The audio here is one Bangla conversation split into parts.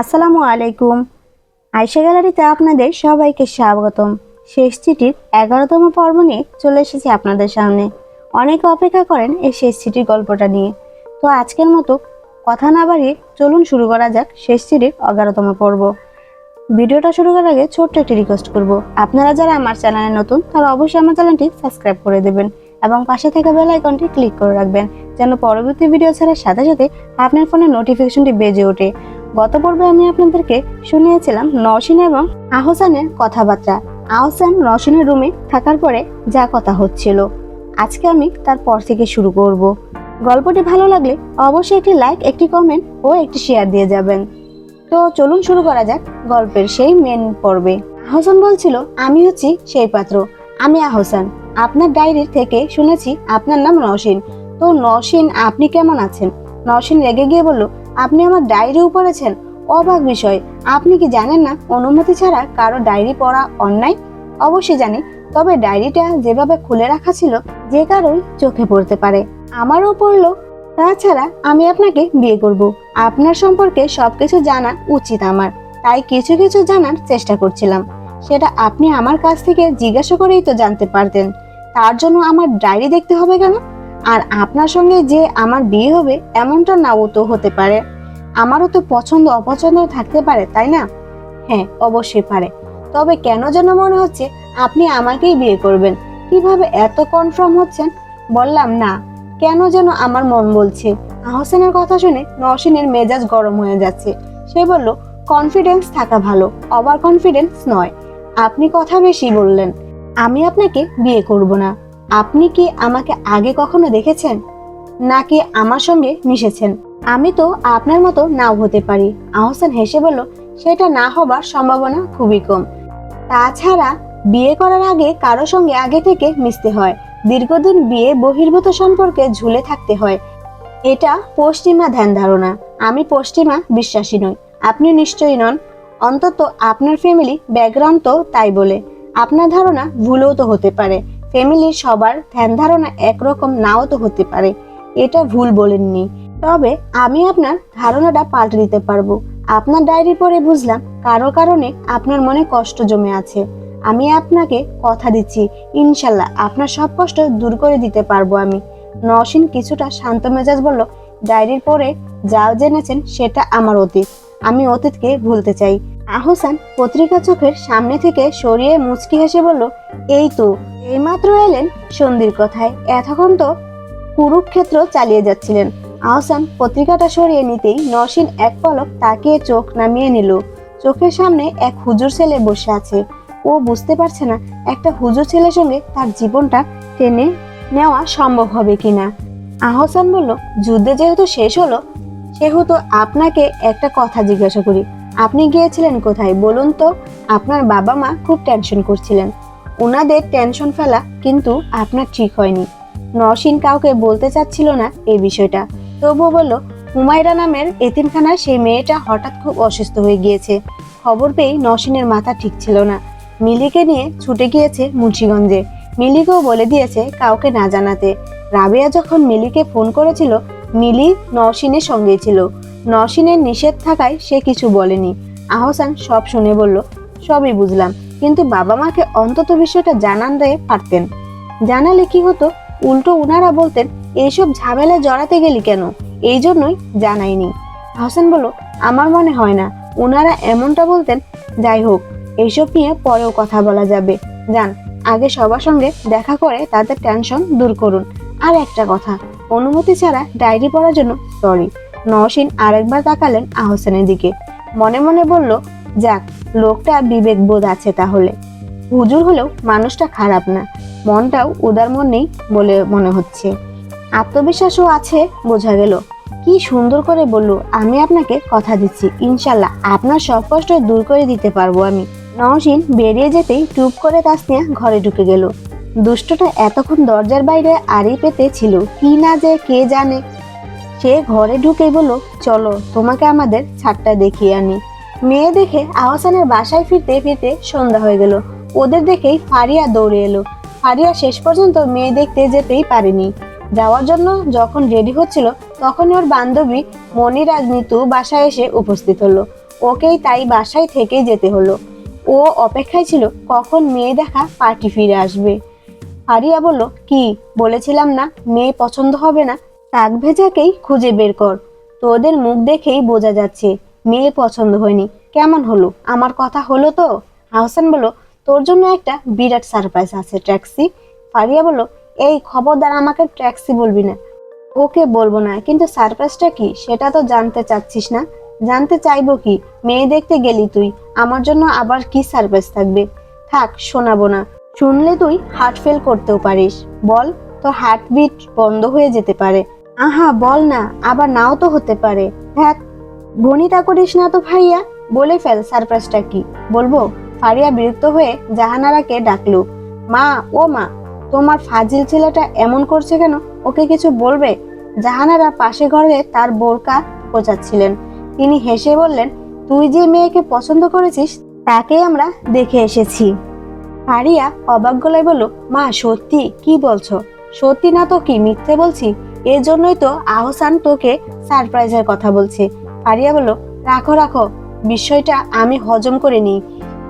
আসসালামু আলাইকুম। আয়সা গ্যালারিতে আপনাদের সবাইকে স্বাগতম। শেষ চিঠির এগারোতম পর্ব নিয়ে চলে এসেছি আপনাদের সামনে। অনেকে অপেক্ষা করেন এই শেষ চিঠির গল্পটা নিয়ে। তো আজকের মতো কথা না বাড়িয়ে চলুন শুরু করা যাক শেষ চিঠির এগারোতম পর্ব। ভিডিওটা শুরু করার আগে ছোট্ট একটি রিকোয়েস্ট করব। আপনারা যারা আমার চ্যানেলে নতুন, তারা অবশ্যই আমার চ্যানেলটি সাবস্ক্রাইব করে দেবেন এবং পাশে থেকে বেল আইকনটি ক্লিক করে রাখবেন, যেন পরবর্তী ভিডিও ছাড়ার সাথে সাথে আপনার ফোনে নোটিফিকেশনটি বেজে ওঠে। গত পর্বে আমি আপনাদেরকে শুনিয়েছিলাম নওশিন এবং আহসানের কথাবার্তা। আহসান রওশনের রুমে থাকার পরে যা কথা হচ্ছিল। আজকে আমি তার পর থেকে শুরু করব। গল্পটি ভালো লাগলে অবশ্যই একটি লাইক, একটি কমেন্ট ও একটি শেয়ার দিয়ে যাবেন। তো চলুন শুরু করা যাক গল্পের সেই মেন পর্বে। আহসান বলছিল, আমি হচ্ছি সেই পাত্র। আমি আহসান। আপনার ডায়েরির থেকে শুনেছি আপনার নাম নওশিন। তো নওশিন, আপনি কেমন আছেন? নওশিন রেগে গিয়ে বলল আপনি আমার ডায়েরিও পড়েছেন অবাক বিষয়। আপনি কি জানেন না, অনুমতি ছাড়া কারও ডায়েরি পড়া অন্যায়? অবশ্যই জানি, তবে ডায়েরিটা যেভাবে খুলে রাখা ছিল, যে কারোই চোখে পড়তে পারে। আমারও পড়ল। তাছাড়া আমি আপনাকে বিয়ে করব। আপনার সম্পর্কে সবকিছু জানা উচিত আমার। তাই কিছু কিছু জানার চেষ্টা করছিলাম। সেটা আপনি আমার কাছ থেকে জিজ্ঞাসা করেই তো জানতে পারতেন। তার জন্য আমার ডায়েরি দেখতে হবে কেন? আর আপনার সঙ্গে যে আমার বিয়ে হবে, এমনটা নাও তো হতে পারে। আমারও তো পছন্দ অপছন্দ থাকতে পারে, তাই না? হ্যাঁ অবশ্যই পারে। তবে কেন যেন মনে হচ্ছে আপনি আমাকেই বিয়ে করবেন? কীভাবে এত কনফার্ম হচ্ছেন? বললাম না। কেন যেন আমার মন বলছে। আহসানের কথা শুনে নওশিনের মেজাজ গরম হয়ে যাচ্ছে। সে বলল কনফিডেন্স থাকা ভালো ওভার কনফিডেন্স নয়। আপনি কথা বেশি বললেন। আমি আপনাকে বিয়ে করব না। আপনি কি আমাকে আগে কখনো দেখেছেন? নাকি আমার সঙ্গে মিশেছেন? আমি তো আপনার মতো নাও হতে পারি। আহসান হেসে বলল, সেটা না হবার সম্ভাবনা খুবই কম। তাছাড়া বিয়ে করার আগে কারও সঙ্গে আগে থেকে মিশতে হয়। দীর্ঘদিন বিয়ে বহির্ভূত সম্পর্কে ঝুলে থাকতে হয়। এটা পশ্চিমা ধ্যান ধারণা। আমি পশ্চিমা বিশ্বাসী নই। আপনি নিশ্চয়ই নন। অন্তত আপনার ফ্যামিলি ব্যাকগ্রাউন্ড তো তাই বলে। আপনার ধারণা ভুলও তো হতে পারে। ফ্যামিলির সবার ধ্যান ধারণা একরকম নাও তো হতে পারে। এটা ভুল বলেননি। তবে আমি আপনার ধারণাটা পাল্টে দিতে পারব। আপনার ডায়েরি পড়ে বুঝলাম কারও কারণে আপনার মনে কষ্ট জমে আছে। আমি আপনাকে কথা দিচ্ছি। ইনশাল্লাহ আপনার সব কষ্ট দূর করে দিতে পারব আমি। নসীন কিছুটা শান্ত মেজাজ বলল, ডায়েরির পরে যা জেনেছেন সেটা আমার অতীত। আমি অতীতকে ভুলতে চাই। আহসান পত্রিকা চোখের সামনে থেকে সরিয়ে মুচকি হেসে বলল, এই তো, এইমাত্র এলেন সন্ধির কথায়। এতক্ষণ তো কুরুক্ষেত্র চালিয়ে যাচ্ছিলেন। আহসান পত্রিকাটা সরিয়ে নিতেই নসীন এক পলক তাকিয়ে চোখ নামিয়ে নিল। চোখের সামনে এক হুজুর ছেলে বসে আছে। ও বুঝতে পারছে না একটা হুজুর ছেলের সঙ্গে তার জীবনটা টেনে নেওয়া সম্ভব হবে কিনা। আহসান বলল, যুদ্ধে যেহেতু শেষ হলো, সেহেতু আপনাকে একটা কথা জিজ্ঞাসা করি। আপনি গিয়েছিলেন কোথায় বলুন তো? আপনার বাবা মা খুব টেনশন করছিলেন। ওনাদের টেনশন ফেলা কিন্তু আপনার ঠিক হয়নি। নসীন কাউকে বলতে চাচ্ছিল না এই বিষয়টা। তবুও বলল, হুমায়রা নামের এতিমখানার সেই মেয়েটা হঠাৎ খুব অসুস্থ হয়ে গিয়েছে। খবর পেয়ে নসীনের মাথা ঠিক ছিল না। মিলিকে নিয়ে ছুটে গিয়েছে মুন্সিগঞ্জে। মিলিকেও বলে দিয়েছে কাউকে না জানাতে। রাবেয়া যখন মিলিকে ফোন করেছিল, মিলি নওশিনের সঙ্গেই ছিল। নওশিনের নিষেধ থাকায় সে কিছু বলেনি। আহসান সব শুনে বলল, সবই বুঝলাম। কিন্তু বাবা মাকে অন্তত বিষয়টা জানান দিয়ে পারতেন। জানালে কি হতো? উল্টো উনারা বলতেন, এইসব ঝামেলা জড়াতে গেলি কেন? এই জন্যই জানাইনি। আহসান বলল, আমার মনে হয় না। ওনারা এমনটা বলতেন, যাই হোক, এইসব নিয়ে পরেও কথা বলা যাবে। যান, আগে সবার সঙ্গে দেখা করে তাদের টেনশন দূর করুন। আর একটা কথা, অনুমতি ছাড়া ডায়েরি পড়ার জন্য সরি। নওশিন আরেকবার তাকালেন আহসানের দিকে। মনে মনে বলল, যাক, লোকটা বিবেক বোধ আছে তাহলে। হুজুর হলেও মানুষটা খারাপ না। মনটাও উদার মন নেই বলে মনে হচ্ছে। আত্মবিশ্বাসও আছে বোঝা গেল। কি সুন্দর করে বলল, আমি আপনাকে কথা দিচ্ছি। ইনশাল্লাহ আপনার সব কষ্ট দূর করে দিতে পারব আমি। নওশিন বেরিয়ে যেতেই টুপ করে তাসনিয়া ঘরে ঢুকে গেল। দুষ্টটা এতক্ষণ দরজার বাইরে আড়ি পেতে ছিল। কি না যে কে জানে সে ঘরে ঢুকেই বলল, চলো, তোমাকে আমাদের ছাদটা দেখিয়ে আনি। মেয়ে দেখে আহসানের বাসায় ফিরতে ফিরতে সন্ধ্যা হয়ে গেল। ওদের দেখেই ফারিয়া দৌড়ে এলো। ফারিয়া শেষ পর্যন্ত মেয়ে দেখতে যেতেই পারেনি। যাওয়ার জন্য যখন রেডি হচ্ছিল, তখনই ওর বান্ধবী মনিরাজ নিতু বাসায় এসে উপস্থিত হলো। ওকেই তাই বাসায় থেকেই যেতে হলো। ও অপেক্ষায় ছিল কখন মেয়ে দেখা পার্টি ফিরে আসবে। আরিয়া বলল, কি? বলেছিলাম না, মেয়ে পছন্দ হবে না? কাক ভেজাকেই খুঁজে বের কর। তোদের মুখ দেখেই বোঝা যাচ্ছে, মেয়ে পছন্দ হয়নি। কেমন হলো? আমার কথা হলো তো? আহসান বলল, তোর জন্য একটা বিরাট সারপ্রাইজ আছে, ট্যাক্সি। ফারিয়া বলল, এই খবরদার আমাকে ট্যাক্সি বলবি না। ওকে বলব না, কিন্তু সারপ্রাইজটা কি? সেটা তো জানতে চাচ্ছিস না। জানতে চাইব কি? মেয়ে দেখতে গেলি তুই। আমার জন্য আবার কি সারপ্রাইজ থাকবে? থাক, শোনাবো না। শুনলে তুই হার্ট ফেল করতেও পারিস। বল, তোর হার্টবিট বন্ধ হয়ে যেতে পারে। আহা, বল না, আবার নাও তো হতে পারে। হ্যাঁ বনিতা করিস না তো ভাইয়া? বলে ফেল সারপ্রাইজটা কি? বলব, ফারিয়া বিরক্ত হয়ে জাহানারাকে ডাকলো। মা, ও মা, তোমার ফাজিল ছেলেটা এমন করছে কেন? ওকে কিছু বলবে? জাহানারা পাশে ঘরে তার বোরকা কোচাচ্ছিলেন তিনি হেসে বললেন, তুই যে মেয়েকে পছন্দ করেছিস, তাকে আমরা দেখে এসেছি। ফারিয়া অবাক গলায় বলল, মা, সত্যি? কি বলছো? সত্যি না তো কি মিথ্যে বলছি? এর জন্যই তো আহসান তোকে সারপ্রাইজের কথা বলছে। ফারিয়া বলল, রাখো রাখো, বিষয়টা আমি হজম করে নিই।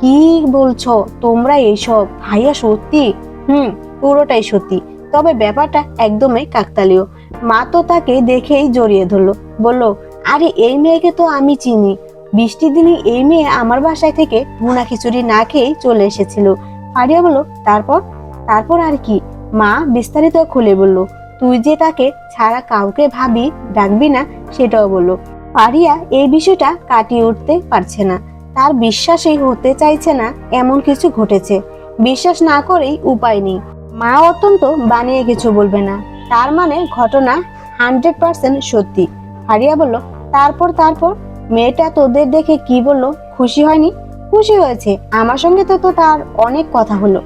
কি বলছো তোমরা এইসব? ভাইয়া, সত্যি? হুম, পুরোটাই সত্যি। তবে ব্যাপারটা একদমই কাকতালীয়। মা তো তাকে দেখেই জড়িয়ে ধরলো। বলল, আরে, এই মেয়েকে তো আমি চিনি। বৃষ্টির দিনে এই মেয়ে আমার বাসায় থেকে ভুনা খিচুড়ি না খেয়েই চলে এসেছিল। ফারিয়া বলল, তারপর? তারপর আর কি? মা বিস্তারিত খুলে বলল তুই যে তাকে ছাড়া কাউকে ভাবি, ডাকবি না, সেটাও বলল। পারিয়া এই বিষয়টা কাটিয়ে উঠতে পারছে না। তার বিশ্বাসই হতে চাইছে না, এমন কিছু ঘটেছে। বিশ্বাস না করেই উপায় নেই। মা অত্যন্ত বানিয়ে কিছু বলবে না। তার মানে ঘটনা হান্ড্রেড পার্সেন্ট সত্যি। হারিয়া বলল, তারপর তারপর? মেয়েটা তোদের দেখে কি বলল? খুশি হয়নি? খুশি হয়েছে। আমার সঙ্গে তো তো তার অনেক কথা হলো।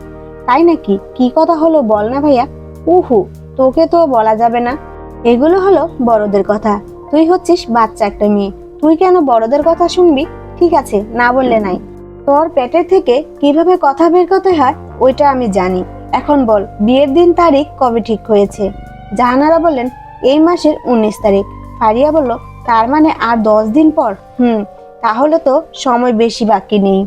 তাই নাকি? কি কথা হলো বল না ভাইয়া? উহু তোকে তো বলা যাবে না। এগুলো হলো বড়দের কথা। তুই হচ্ছিস বাচ্চা একটা মেয়ে। তুই কেন বড়দের কথা শুনবি? ঠিক আছে, না বললে নাই। তোর পেটের থেকে কীভাবে কথা বের করতে হয়, ওইটা আমি জানি। এখন বল, বিয়ের দিন তারিখ কবে ঠিক হয়েছে? জাহানারা বললেন, এই মাসের উনিশ তারিখ। ফারিয়া বলল, তার মানে আর দশ দিন পর? হুম, তাহলে তো সময় বেশি বাকি নেই।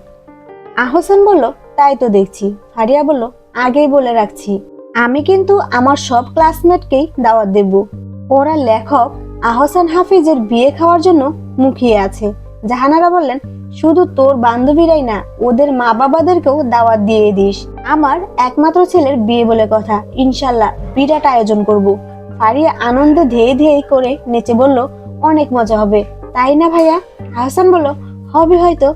আহসান বলল, তাই তো দেখছি। ফারিয়া বলল, আগেই বলে রাখছি। আমি কিন্তু আমার সব ক্লাসমেটকেই দাওয়াত দেব। ওরা লেখক আহসান হাফিজের বিয়ে খাওয়ার জন্য মুখিয়ে আছে। জাহানারা বললেন, শুধু তোর বান্ধবীরাই না, ওদের মা বাবাদেরকেও দাওয়াত দিয়ে দিস। আমার একমাত্র ছেলের বিয়ে বলে কথা। ইনশাল্লাহ বিরাট আয়োজন করব। ফারিয়া আনন্দে ধেয়ে ধেয়ে করে নেচে বলল, অনেক মজা হবে। তাই না ভাইয়া? আহসান বলল, হবে হয়তো।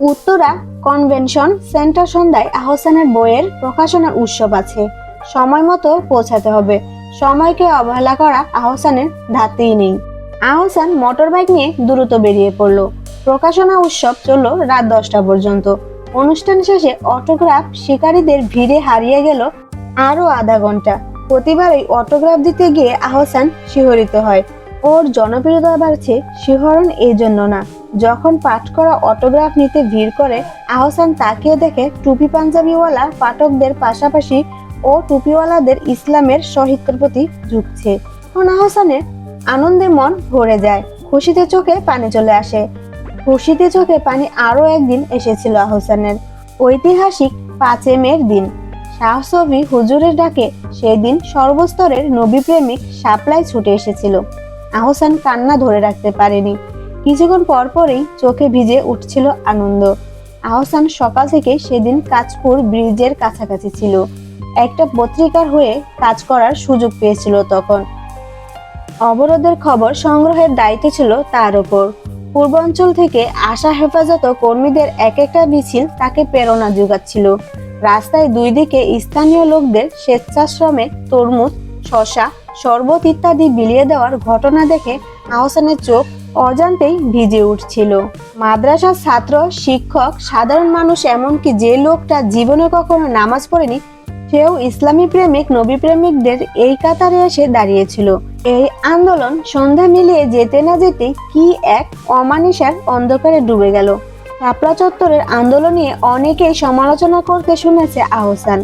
উত্তরা কনভেনশন সেন্টার সন্ধ্যায় আহসানের বইয়ের প্রকাশনার উৎসব আছে। সময় মতো পৌঁছাতে হবে। সময়কে অবহেলা করা আহসানের ধাতেই নেই। আহসান মোটর বাইক নিয়ে দ্রুত বেরিয়ে পড়ল। প্রকাশনা উৎসব চলল রাত দশটা পর্যন্ত। অনুষ্ঠান শেষে অটোগ্রাফ শিকারীদের ভিড়ে হারিয়ে গেল আরও আধা ঘণ্টা। প্রতিবারই অটোগ্রাফ দিতে গিয়ে আহসান শিহরিত হয়। ওর জনপ্রিয়তা বাড়ছে শিহরণ এই জন্য না। যখন পাঠ করা অটোগ্রাফ নিতে ভিড় করে, আহসান তাকিয়ে দেখে টুপি পাঞ্জাবিওয়ালা পাঠকদের পাশাপাশি ও টুপিওয়ালাদের ইসলামের সাহিত্যের প্রতি ঝুঁকছে। তখন আহসানের আনন্দে মন ভরে যায়। খুশিতে চোখে পানি চলে আসে। খুশিতে চোখে পানি আরও একদিন এসেছিল আহসানের ঐতিহাসিক পাঁচে মের দিন। শাহসবি হুজুরের ডাকে সেদিন সর্বস্তরের নবী প্রেমিক সাপ্লাই ছুটে এসেছিল। আহসান কান্না ধরে রাখতে পারেনি। কিছুক্ষণ পরপরই চোখে ভিজে উঠছিল আনন্দ। আহসান সকাল থেকে সেদিন কাজপুর ব্রিজের কাছাকাছি ছিল। একটা পত্রিকার হয়ে কাজ করার সুযোগ পেয়েছিল তখন। অবরোধের খবর সংগ্রহের দায়িত্ব ছিল তার ওপর পূর্বাঞ্চল থেকে আসা হেফাজত কর্মীদের এক একটা মিছিল তাকে প্রেরণা যোগাচ্ছিল। রাস্তায় দুই দিকে স্থানীয় লোকদের স্বেচ্ছাশ্রমে তরমুজ, শশা, শরবত ইত্যাদি বিলিয়ে দেওয়ার ঘটনা দেখে আহসানের চোখ অজান্তেই ভিজে উঠছিল। মাদ্রাসার ছাত্র, শিক্ষক, সাধারণ মানুষ এমনকি যে লোকটা জীবনে কখনো নামাজ পড়েনি সেও ইসলামী প্রেমিক, নবী প্রেমিকদের এই কাতারে এসে দাঁড়িয়েছিল। এই আন্দোলন সন্ধ্যা মিলিয়ে যেতে না যেতে কি এক অমানিসার অন্ধকারে ডুবে গেল। শাপলা চত্বরের আন্দোলন নিয়ে অনেকেই সমালোচনা করতে শুনেছে আহসান।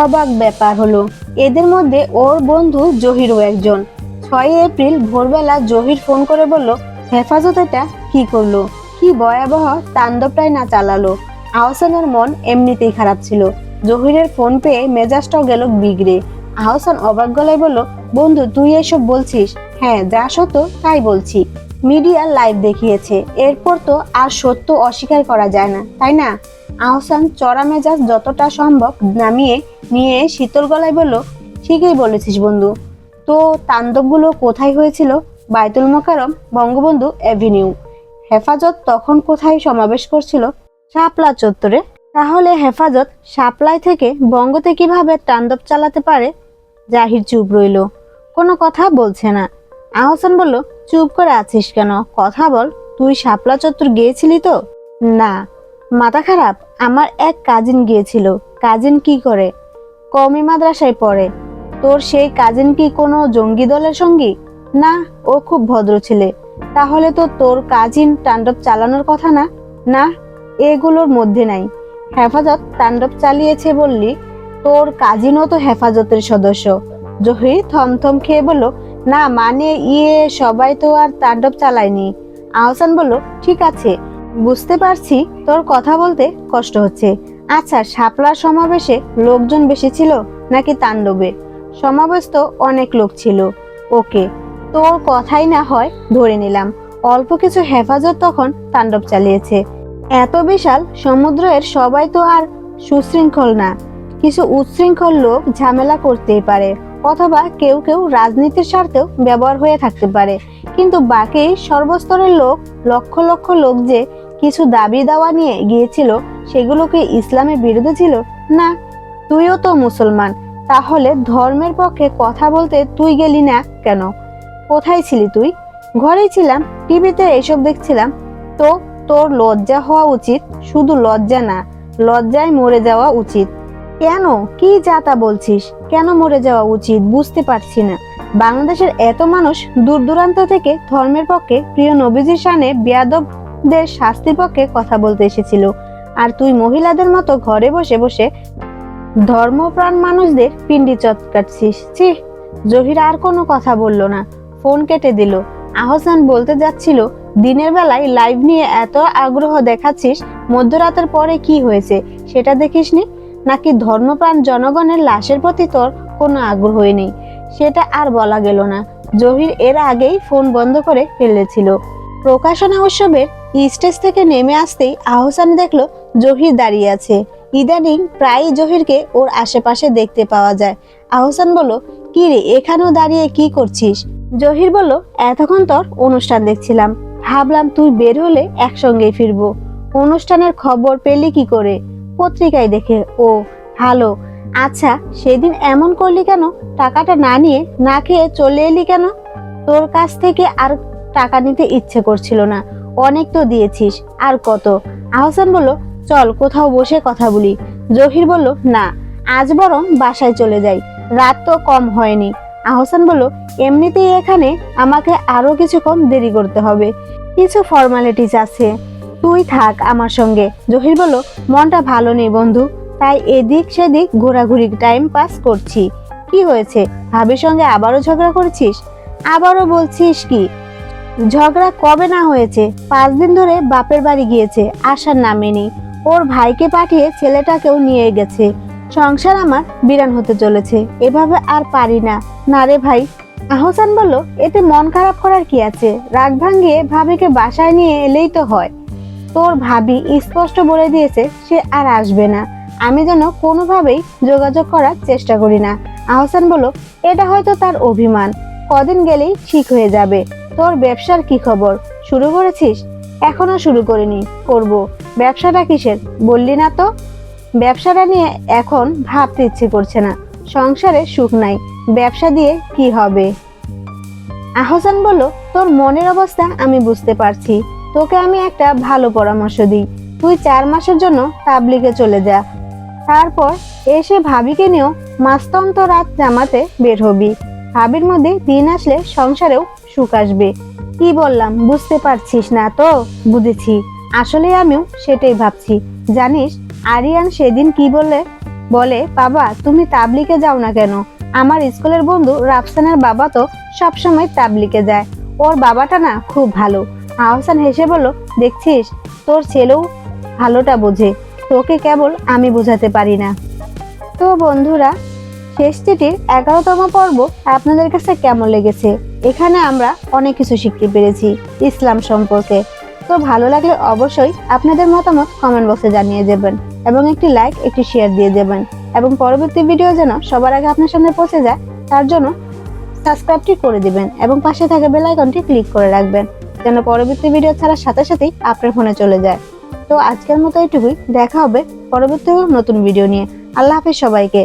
অবাক ব্যাপার হলো, এদের মধ্যে ওর বন্ধু জহিরও একজন। ছয় এপ্রিল ভোরবেলা জহির ফোন করে বলল, হেফাজত এটা কি করল? কি ভয়াবহ তাণ্ডবটাই না চালালো? আহসানের মন এমনিতেই খারাপ ছিল। জহিরের ফোন পেয়ে মেজাজটাও গেল বিগড়ে। আহসান অবাক গলায় বলল, বন্ধু, তুই এসব বলছিস? হ্যাঁ যা সত্য, তাই বলছি। মিডিয়া লাইভ দেখিয়েছে, এরপর তো আর সত্য অস্বীকার করা যায় না, তাই না? আহসান চড়া মেজাজ যতটা সম্ভব নামিয়ে নিয়ে শীতল গলায় বলল, ঠিকই বলেছিস বন্ধু। তো তাণ্ডবগুলো কোথায় হয়েছিল? বাইতুল মোকারম বঙ্গবন্ধু অ্যাভিনিউ। হেফাজত তখন কোথায় সমাবেশ করছিল? শাপলা চত্বরে। তাহলে হেফাজত সাপ্লাই থেকে বঙ্গতে কীভাবে তাণ্ডব চালাতে পারে? জাহির চুপ রইল। কোনো কথা বলছে না। আহসান বলল, চুপ করে আছিস কেন? কথা বল। তুই শাপলা চত্বর গিয়েছিলি তো? না। মাথা খারাপ? আমার এক কাজিন গিয়েছিল। কাজিন কি করে? কমি মাদ্রাসায় পড়ে। তোর সেই কাজিন কি কোনো জঙ্গি দলের সঙ্গী? না, ও খুব ভদ্র ছেলে। তাহলে তো তোর কাজিন তাণ্ডব চালানোর কথা না? না, এগুলোর মধ্যে নাই। হেফাজত তাণ্ডব চালিয়েছে বললি? তোর কাজিনও তো হেফাজতের সদস্য। জহির থমথম খেয়ে বলল, না মানে ইয়ে সবাই তো আর তাণ্ডব চালায়নি। আহসান বলল, ঠিক আছে, বুঝতে পারছি, তোর কথা বলতে কষ্ট হচ্ছে। আচ্ছা শাপলার সমাবেশে লোকজন বেশি ছিল নাকি তাণ্ডবে? সমাবেশ তো অনেক লোক ছিল। ওকে, তোর কথাই না হয় ধরে নিলাম। অল্প কিছু হেফাজত তখন তাণ্ডব চালিয়েছে। এত বিশাল, সমুদ্রের সবাই তো আর সুশৃঙ্খল না। কিছু উচ্ছৃঙ্খল লোক ঝামেলা করতেই পারে, অথবা কেউ কেউ রাজনীতির স্বার্থেও ব্যবহার হয়ে থাকতে পারে। কিন্তু বাকি সর্বস্তরের লোক, লক্ষ লক্ষ লোক যে কিছু দাবি দাওয়া নিয়ে গিয়েছিল সেগুলো কি ইসলামের বিরুদ্ধে ছিল, না, তুইও তো মুসলমান, তাহলে ধর্মের পক্ষে কথা বলতে তুই গেলি না কেন? কোথায় ছিলি তুই? ঘরেই ছিলাম, টিভিতে এসব দেখছিলাম। তো তোর লজ্জা হওয়া উচিত? শুধু লজ্জা না, লজ্জায় মরে যাওয়া উচিত। কেন? কি যা তা বলছিস? কেন মরে যাওয়া উচিত? বুঝতে পারছি না। বাংলাদেশের এত মানুষ দূর দূরান্ত থেকে ধর্মের পক্ষে প্রিয় নবীজির সানে বেয়াদবদের শাস্তির পক্ষে কথা বলতে এসেছিল। আর তুই মহিলাদের মতো ঘরে বসে বসে ধর্মপ্রাণ মানুষদের পিন্ডি চটকাচ্ছিস। ছি, জহির আর কোনো কথা বলল না। ফোন কেটে দিল। আহসান বলতে যাচ্ছিল দিনের বেলায় লাইভ নিয়ে এত আগ্রহ দেখাচ্ছিস, মধ্যরাতের পরে কি হয়েছে সেটা দেখিসনি? নাকি ধর্মপ্রাণ জনগণের লাশের প্রতি তোর কোনো আগ্রহই নেই? সেটা আর বলা গেল না। জহির এর আগেই ফোন বন্ধ করে ফেলেছিল। প্রকাশনা উৎসবের স্টেজ থেকে নেমে আসতেই আহসান দেখল জহির দাঁড়িয়ে আছে। ইদানিং প্রায়ই জহিরকে ওর আশেপাশে দেখতে পাওয়া যায়। আহসান বলল কি রে এখানেও দাঁড়িয়ে কি করছিস? জহির বলল, এতক্ষণ তোর অনুষ্ঠান দেখছিলাম। ভাবলাম তুই বের হলে একসঙ্গেই ফিরবো। অনুষ্ঠানের খবর পেলি কি করে? পত্রিকায় দেখে, ও, ভালো। আচ্ছা সেদিন এমন করলি কেন? টাকাটা না নিয়ে না খেয়ে চলে এলি কেন? তোর কাছ থেকে আর টাকা নিতে ইচ্ছে করছিল না। অনেক তো দিয়েছিস, আর কত? আহসান বলল, চল, কোথাও বসে কথা বলি। জহির বলল, না, আজ বরং বাসায় চলে যাই। রাত তো কম হয়নি। আহসান বলল, এমনিতেই এখানে আমাকে আরও কিছুক্ষণ দেরি করতে হবে। কিছু ফর্মালিটিস আছে। তুই থাক আমার সঙ্গে। জহির বলল, মনটা ভালো নেই বন্ধু। তাই এদিক সেদিক ঘোরাঘুরি টাইম পাস করছি। কি হয়েছে? ভাবির সঙ্গে আবারও ঝগড়া করছিস? আবারও বলছিস কি? ঝগড়া কবে না হয়েছে? পাঁচ দিন ধরে বাপের বাড়ি গিয়েছে আসার নামে নেই। ওর ভাইকে পাঠিয়ে ছেলেটাকেও নিয়ে গেছে। সংসার আমার বিরান হতে চলেছে, এভাবে আর পারি না। না রে ভাই, আহসান বলল, এতে মন খারাপ করার কি আছে? রাগ ভাঙিয়ে ভাবিকে বাসায় নিয়ে এলেই তো হয়। তোর ভাবি স্পষ্ট বলে দিয়েছে, সে আর আসবে না। আমি যেন কোনোভাবেই যোগাযোগ করার চেষ্টা করি না। আহসান বলল, এটা হয়তো তার অভিমান। কদিন গেলেই ঠিক হয়ে যাবে। তোর ব্যবসার কি খবর? শুরু করেছিস? এখনও শুরু করিনি, করব। ব্যবসাটা কিসের? বললি না তো? ব্যবসাটা নিয়ে এখন ভাবতে ইচ্ছে করছে না। সংসারে সুখ নাই। ব্যবসা দিয়ে কি হবে? আহসান বলল, তোর মনের অবস্থা আমি বুঝতে পারছি। তোকে আমি একটা ভালো পরামর্শ দিই। তুই চার মাসের জন্য তাবলিগে চলে যা। তারপর এসে ভাবিকে নিয়েও মাস্তান্ত রাত জামাতে বের হবি। ভাবির মধ্যে দিন আসলে সংসারেও সুখ আসবে। কি বললাম, বুঝতে পারছিস না তো? বুঝেছি। আসলে আমিও সেটাই ভাবছি। জানিস আরিয়ান সেদিন কি বলে? বলে, বাবা, তুমি তাবলিকে যাও না কেন? আমার স্কুলের বন্ধু রাফসানের বাবা তো সবসময় তাবলিকে যায়। ওর বাবাটা না খুব ভালো। আহসান হেসে বলল, দেখছিস, তোর ছেলেও ভালোটা বোঝে। তোকে কেবল আমি বোঝাতে পারি না। তো বন্ধুরা, শেষ চিঠির এগারোতম পর্ব আপনাদের কাছে কেমন লেগেছে? এখানে আমরা অনেক কিছু শিখতে পেরেছি ইসলাম সম্পর্কে। তো ভালো লাগলে অবশ্যই আপনাদের মতামত কমেন্ট বক্সে জানিয়ে দেবেন এবং একটি লাইক একটি শেয়ার দিয়ে দেবেন। এবং পরবর্তী ভিডিও যেন সবার আগে আপনার সামনে পৌঁছে যায়, তার জন্য সাবস্ক্রাইবটি করে দিবেন এবং পাশে থাকা বেল আইকনটি ক্লিক করে রাখবেন, যেন পরবর্তী ভিডিও ছাড়ার সাথে সাথেই আপনার ফোনে চলে যায়। তো আজকের মতো এইটুকুই দেখা হবে পরবর্তী নতুন ভিডিও নিয়ে। আল্লাহ হাফিজ সবাইকে।